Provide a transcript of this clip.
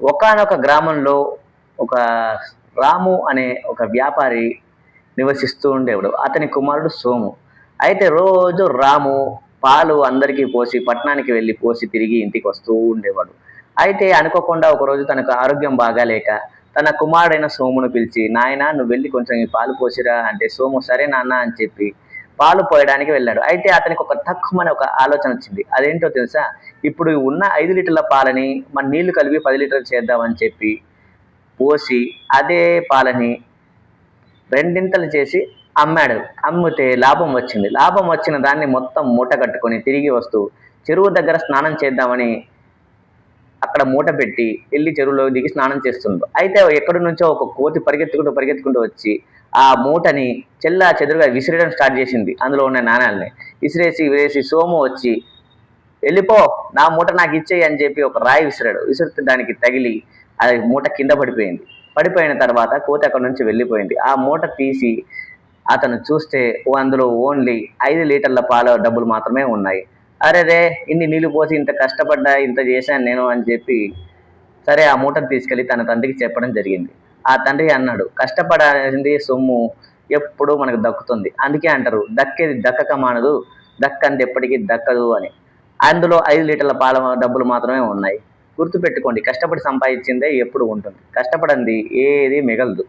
ఒకానొక గ్రామంలో ఒక రాము అనే ఒక వ్యాపారి నివసిస్తూ ఉండేవాడు. అతని కుమారుడు సోము. అయితే రోజు రాము పాలు అందరికీ పోసి పట్టణానికి వెళ్ళి పోసి తిరిగి ఇంటికి వస్తూ ఉండేవాడు. అయితే అనుకోకుండా ఒకరోజు తనకు ఆరోగ్యం బాగాలేక తన కుమారుడైన సోమును పిలిచి నాయన నువ్వు వెళ్ళి కొంచెం ఈ పాలు పోసిరా అంటే సోము సరే నాన్న అని చెప్పి పాలు పోయడానికి వెళ్ళాడు అయితే అతనికి ఒక తక్కువని ఒక ఆలోచన వచ్చింది. అదేంటో తెలుసా? ఇప్పుడు ఉన్న ఐదు లీటర్ల పాలని మన నీళ్ళు కలిపి పది లీటర్లు చేద్దామని చెప్పి పోసి అదే పాలని రెండింతలు చేసి అమ్మాడు. అమ్మితే లాభం వచ్చింది. లాభం వచ్చిన దాన్ని మొత్తం మూట కట్టుకొని తిరిగి వస్తూ చెరువు దగ్గర స్నానం చేద్దామని అక్కడ మూట పెట్టి వెళ్ళి చెరువులో దిగి స్నానం చేస్తుండ్రు. అయితే ఎక్కడి నుంచో ఒక కోతి పరిగెత్తుకుంటూ పరిగెత్తుకుంటూ వచ్చి ఆ మూటని చెల్లా చెదురుగా విసిరేయడం స్టార్ట్ చేసింది. అందులో ఉన్న నాణాలని విసిరేసి విసిరేసి సోము వచ్చి వెళ్ళిపో నా మూట నాకు ఇచ్చేయి అని చెప్పి ఒక రాయి విసిరాడు. విసిరితే దానికి తగిలి అది మూట కింద పడిపోయింది. పడిపోయిన తర్వాత కోతి అక్కడ నుంచి వెళ్ళిపోయింది. ఆ మూట తీసి అతను చూస్తే అందులో ఓన్లీ ఐదు లీటర్ల పాల డబ్బులు మాత్రమే ఉన్నాయి. అరే రే ఇన్ని నీళ్ళు పోసి ఇంత కష్టపడ్డా ఇంత చేశాను నేను అని చెప్పి సరే ఆ మూటను తీసుకెళ్ళి తన తండ్రికి చెప్పడం జరిగింది. ఆ తండ్రి అన్నాడు కష్టపడాల్సింది సొమ్ము ఎప్పుడూ మనకు దక్కుతుంది. అందుకే అంటారు దక్కేది దక్కక మానదు దక్కంది ఎప్పటికీ దక్కదు అని. అందులో ఐదు లీటర్ల పాల డబ్బులు మాత్రమే ఉన్నాయి. గుర్తుపెట్టుకోండి కష్టపడి సంపాదించిందే ఎప్పుడు ఉంటుంది. కష్టపడంది ఏది మిగలదు.